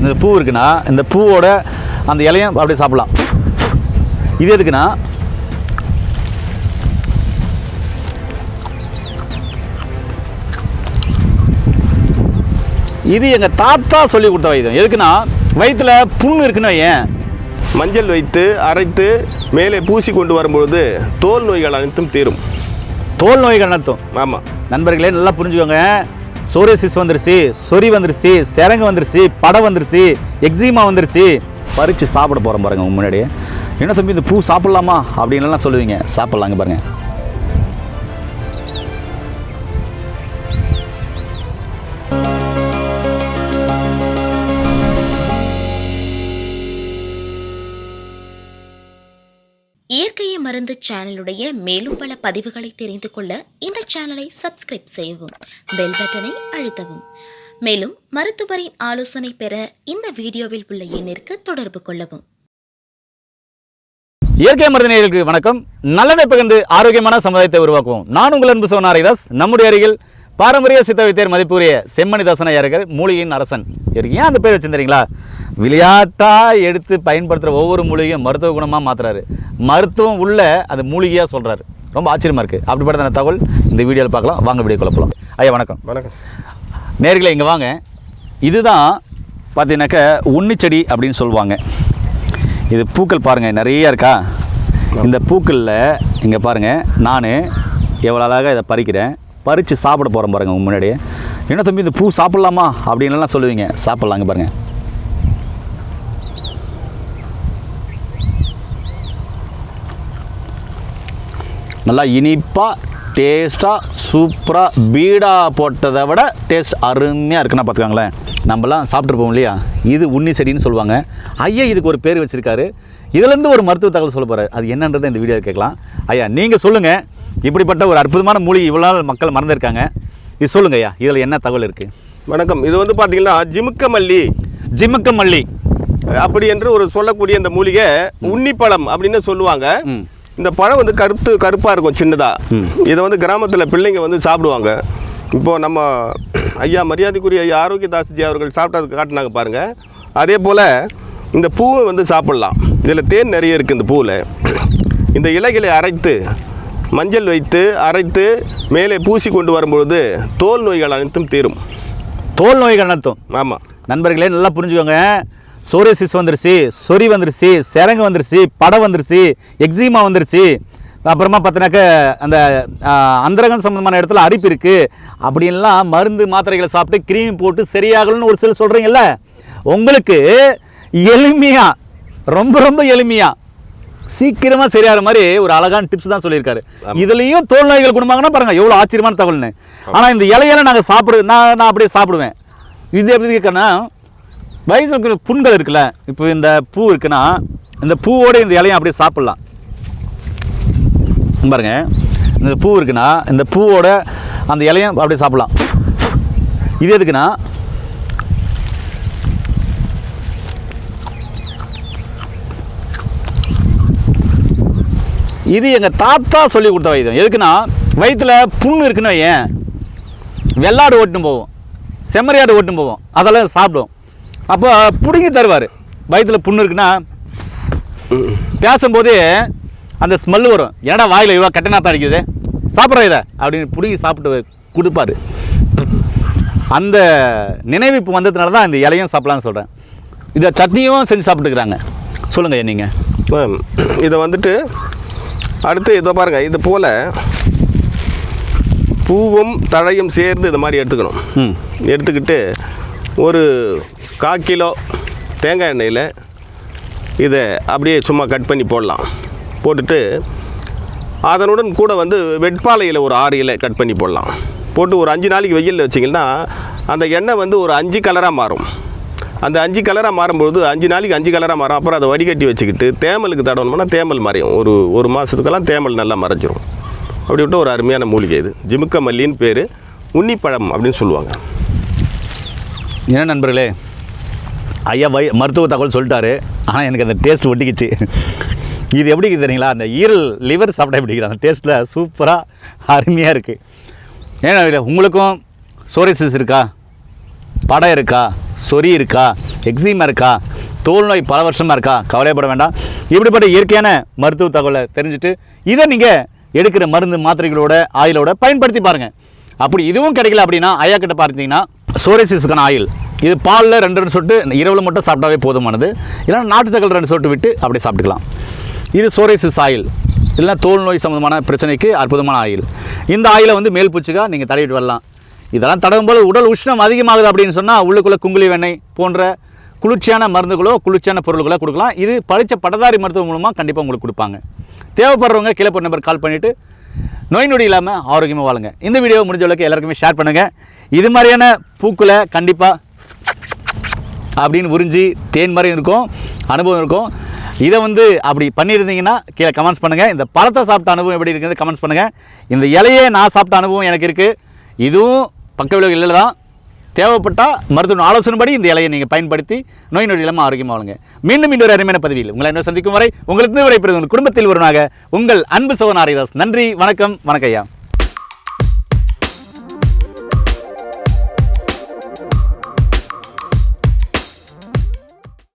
இந்த பூ இருக்குன்னா இந்த பூவோட அந்த இலையும் அப்படியே சாப்பிடலாம். இது எதுக்குன்னா இது எங்கள் தாத்தா சொல்லி கொடுத்த வைத்தியம். எதுக்குன்னா வயிற்றுல புண்ணு இருக்குன்னு ஏன் மஞ்சள் வைத்து அரைத்து மேலே பூசி கொண்டு வரும்பொழுது தோல் நோய்கள் அனைத்தும் தீரும். தோல் நோய்கள் நடத்தும் ஆமாம் நண்பர்களே நல்லா புரிஞ்சுக்கோங்க. சோரியசிஸ் வந்துருச்சு சொறி வந்துருச்சு சிறங்கு வந்துருச்சு படம் வந்துருச்சு எக்ஸிமா வந்துருச்சு. பறித்து சாப்பிட போகிறோம் பாருங்கள் உங்க முன்னாடியே. என்ன தம்பி இந்த பூ சாப்பிட்லாமா? அப்படின்லாம் சொல்லுவீங்க. சாப்பிட்லாங்க பாருங்கள் இயற்கையை மருந்து சேனலுடைய மேலும் பல பதிவுகளை தெரிந்து கொள்ள இந்த சேனலை சப்ஸ்கிரைப் செய்யவும் பெல் பட்டனை அழுத்தவும். மேலும் மருத்துவரின் ஆலோசனை பெற இந்த வீடியோவில் உள்ள எண்ணிற்கு தொடர்பு கொள்ளவும். இயற்கை மருந்தினர்களுக்கு வணக்கம். நல்லதை பகிர்ந்து ஆரோக்கியமான சமுதாயத்தை உருவாக்குவோம். நான் உங்கள் அன்பு சோனாரிதாஸ் நம்முடைய அருகில் பாரம்பரிய சித்த வைத்தியர் மதிப்புரிய செம்மணி தாசன ஐயர்கள் மூலிகையின் அரசன். இவருக்கு ஏன் அந்த பேர் வச்சிருந்தீங்களா? விளையாட்டா எடுத்து பயன்படுத்துகிற ஒவ்வொரு மூலிகையும் மருத்துவ குணமாக மாத்துறாரு. மருத்துவம் உள்ள அந்த மூலிகையாக சொல்கிறாரு ரொம்ப ஆச்சரியமாக இருக்குது அப்படிப்பட்ட தகவல்? இந்த வீடியோவில் பார்க்கலாம். வாங்க வீடியோ குழப்பலாம் ஐயா வணக்கம். வணக்கம் நேர்களே இங்கே வாங்க. இதுதான் பார்த்தீங்கன்னாக்க உன்னிச்செடி அப்படின்னு சொல்லுவாங்க. இது பூக்கள் பாருங்கள் நிறைய இருக்கா? இந்த பூக்களில் இங்கே பாருங்கள் நான் எவ்வளோ அழகாக இதை பறிக்கிறேன். பறித்து சாப்பிட போகிறேன் பாருங்கள் உங்க முன்னாடியே. என்ன தம்பி இந்த பூ சாப்பிட்லாமா? அப்படின்லாம் சொல்லுவீங்க. சாப்பிட்லாங்க பாருங்கள் நல்லா இனிப்பாக டேஸ்ட்டாக சூப்பராக பீடா போட்டதை விட டேஸ்ட் அருமையாக இருக்குன்னா பார்த்துக்கோங்களேன். நம்மலாம் சாப்பிட்ருப்போம் இல்லையா? இது உண்ணி செடின்னு சொல்லுவாங்க. ஐயா இதுக்கு ஒரு பேர் வச்சுருக்காரு. இதுலேருந்து ஒரு மருத்துவ தகவல் சொல்ல போகிறார் அது என்னன்றதை இந்த வீடியோ கேட்கலாம். ஐயா நீங்கள் சொல்லுங்கள் இப்படிப்பட்ட ஒரு அற்புதமான மூலிகை இவ்வளோ நாள் மக்கள் மறந்துருக்காங்க. இது சொல்லுங்கள் ஐயா இதில் என்ன தகவல் இருக்குது வணக்கம். இது வந்து பார்த்தீங்கன்னா ஜிமுக்க மல்லி ஜிமுக்க மல்லி அப்படி என்று ஒரு சொல்லக்கூடிய இந்த மூலிகை உன்னிப்பழம் அப்படின்னு சொல்லுவாங்க. இந்த பழம் வந்து கருத்து கருப்பாக இருக்கும் சின்னதாக இதை வந்து கிராமத்தில் பிள்ளைங்க வந்து சாப்பிடுவாங்க. இப்போது நம்ம ஐயா மரியாதைக்குரிய ஐயா ஆரோக்கியதாஸ்ஜி அவர்கள் சாப்பிட்டது காட்டினாங்க பாருங்கள் அதே போல் இந்த பூவை வந்து சாப்பிட்லாம். இதில் தேன் நிறைய இருக்குது இந்த பூவில். இந்த இலைகளை அரைத்து மஞ்சள் வைத்து அரைத்து மேலே பூசி கொண்டு வரும்பொழுது தோல் நோய்கள் அனைத்தும் தீரும். தோல் நோய்கள் நடத்தும் ஆமாம் நண்பர்களே நல்லா புரிஞ்சுக்கோங்க. சோரியாசிஸ் வந்துருச்சு சொறி வந்துருச்சு சிரங்கு வந்துருச்சு படம் வந்துருச்சு எக்ஸிமா வந்துருச்சு. அப்புறமா பார்த்தினாக்க அந்த அந்தரகம் சம்மந்தமான இடத்துல அரிப்பு இருக்குது அப்படின்லாம் மருந்து மாத்திரைகளை சாப்பிட்டு கிரீம் போட்டு சரியாகணும்னு ஒரு சிலர் சொல்கிறீங்கல்ல உங்களுக்கு எளிமையாக ரொம்ப ரொம்ப எளிமையாக சீக்கிரமாக சரியாகிற மாதிரி ஒரு அழகான டிப்ஸ் தான் சொல்லியிருக்காரு. இதுலேயும் தோல் நோய்கள் குணமாகனா பாருங்கள் எவ்வளோ ஆச்சரியமான தகவல்னு. ஆனால் இந்த இலையெல்லாம் நாங்கள் சாப்பிடு நான் நான் அப்படியே சாப்பிடுவேன். இது எப்படி இருக்கேன்னா வயிற்றுல இருக்கிற புண்கள் இருக்குல்ல இப்போ இந்த பூ இருக்குன்னா இந்த பூவோட இந்த இலையும் அப்படியே சாப்பிட்லாம். பாருங்க. இந்த பூ இருக்குன்னா இந்த பூவோட அந்த இலையும் அப்படியே சாப்பிட்லாம். இது எதுக்குன்னா இது எங்கள் தாத்தா சொல்லி கொடுத்த வைத்தியம். எதுக்குன்னா வயிற்றுல புண்ணு இருக்குன்னு ஏன் வெள்ளாடு ஓட்டுன்னு போவோம். செம்மறியாடு ஓட்டுன்னு போவோம். அதெல்லாம் சாப்பிடுவோம். அப்போ பிடுங்கி தருவார். வயிற்றுல புண்ணு இருக்குன்னா பேசும்போதே அந்த ஸ்மெல் வரும். ஏடா வாயில் இவ்வளோ கட்டணாத்தான் அடிக்குது? சாப்பிட்ற இதை? அப்படின்னு பிடுங்கி சாப்பிட்டு கொடுப்பாரு. அந்த நினைவு இப்போ வந்ததுனால தான் இந்த இலையும் சாப்பிடலாம்னு சொல்கிறேன் இதை சட்னியும் செஞ்சு சாப்பிட்டுக்கிறாங்க. சொல்லுங்கள் நீங்கள் இதை வந்துட்டு அடுத்து இதை பாருங்கள் இது போல் பூவும் தழையும் சேர்ந்து இது மாதிரி எடுத்துக்கணும். ம். எடுத்துக்கிட்டு ஒரு கா கிலோ தேங்காய் எண்ணெயில் இதை அப்படியே சும்மா கட் பண்ணி போடலாம். போட்டுட்டு அதனுடன் கூட வந்து வெட்பாலையில் ஒரு ஆறு இலை கட் பண்ணி போடலாம். போட்டு ஒரு அஞ்சு நாளைக்கு வெயிலில் வச்சிங்கன்னா அந்த எண்ணெய் வந்து ஒரு அஞ்சு கலராக மாறும். அந்த அஞ்சு கலராக மாறும்பொழுது அஞ்சு நாளைக்கு அஞ்சு கலராக மாறும். அப்புறம் அதை வடிகட்டி வச்சுக்கிட்டு தேமலுக்கு தடவணும்னா தேமல் மறையும். ஒரு ஒரு மாதத்துக்கெல்லாம் தேமல் நல்லா மறைஞ்சிரும். அப்படி விட்டு ஒரு அருமையான மூலிகை இது. ஜிமுக்க மல்லின்னு பேர். உன்னிப்பழம் அப்படின்னு சொல்லுவாங்க. என்ன நண்பர்களே? ஐயா வை மருத்துவ தகவல் சொல்லிட்டாரு. ஆனால் எனக்கு அந்த டேஸ்ட் ஒட்டிக்கிச்சு. இது எப்படி இருக்குது தெரியுங்களா? அந்த ஈரல் லிவர் சாப்பிட்டா எப்படி அந்த டேஸ்ட்டில் சூப்பராக அருமையாக இருக்குது ஏன்னா இல்லை உங்களுக்கும் சோரிசிஸ் இருக்கா? படம் இருக்கா? சொறி இருக்கா? எக்ஸிமா இருக்கா? தோல் நோய் பல வருஷமாக இருக்கா? கவலைப்பட வேண்டாம். இப்படிப்பட்ட இயற்கையான மருத்துவ தகவலை தெரிஞ்சுட்டு இதை நீங்கள் எடுக்கிற மருந்து மாத்திரைகளோட ஆயிலோட பயன்படுத்தி பாருங்கள் அப்படி இதுவும் கிடைக்கல அப்படின்னா ஐயா கிட்ட பார்த்தீங்கன்னா சோரேசிஸ்க்கான ஆயில். இது பாலில் ரெண்டு ரெண்டு சொட்டு இரவில் மட்டும் சாப்பிட்டாவே போதுமானது. இல்லைன்னா நாட்டு சக்கரை ரெண்டு சொட்டு விட்டு அப்படியே சாப்பிட்டுக்கலாம். இது சோரேசிஸ் ஆயில். இல்லைனா தோல் நோய் சம்மந்தமான பிரச்சனைக்கு அற்புதமான ஆயில். இந்த ஆயிலை வந்து மேல் பூச்சிக்கா நீங்கள் தடவிட்டு வரலாம். இதெல்லாம் தடவும் போது உடல் உஷ்ணம் அதிகமாகுது அப்படின்னு சொன்னால் உள்ளுக்குள்ளே குங்குலி வெண்ணெய் போன்ற குளிர்ச்சியான மருந்துகளோ குளிர்ச்சியான பொருள்களோ கொடுக்கலாம். இது படித்த பட்டதாரி மருத்துவம் மூலமாக கண்டிப்பாக உங்களுக்கு கொடுப்பாங்க. தேவைப்படுறவங்க கீழே நம்பர் கால் பண்ணிவிட்டு நோய் நொடி இல்லாமல் ஆரோக்கியமாக வாழுங்க. இந்த வீடியோ முடிஞ்ச அளவுக்கு எல்லாருக்குமே ஷேர் பண்ணுங்கள் இது மாதிரியான பூக்களை கண்டிப்பாக அப்படின்னு உறிஞ்சி தேன் மாதிரி இருக்கும் அனுபவம் இருக்கும். இதை வந்து அப்படி பண்ணியிருந்தீங்கன்னா கீழே கமெண்ட்ஸ் பண்ணுங்கள் இந்த பழத்தை சாப்பிட்ட அனுபவம் எப்படி இருக்குது கமெண்ட்ஸ் பண்ணுங்கள் இந்த இலையே நான் சாப்பிட்ட அனுபவம் எனக்கு இருக்குது இதுவும் பக்க விளைவுகள் இல்லை தான் தேவைப்பட்டால் மருத்துவ ஆலோசனைப்படி இந்த இலையை நீங்கள் பயன்படுத்தி நோய் நொடி இல்லாமல் ஆரோக்கியமாக வாழுங்க. மீண்டும் இன்னொரு அருமையான பதவியில் உங்களை என்ன சந்திக்கும் வரை உங்களுக்கு விடைபெறுவது உங்கள் குடும்பத்தில் ஒருவனாக உங்கள் அன்பு சோகன் ஆரிதாஸ் நன்றி வணக்கம் வணக்கம் ஐயா.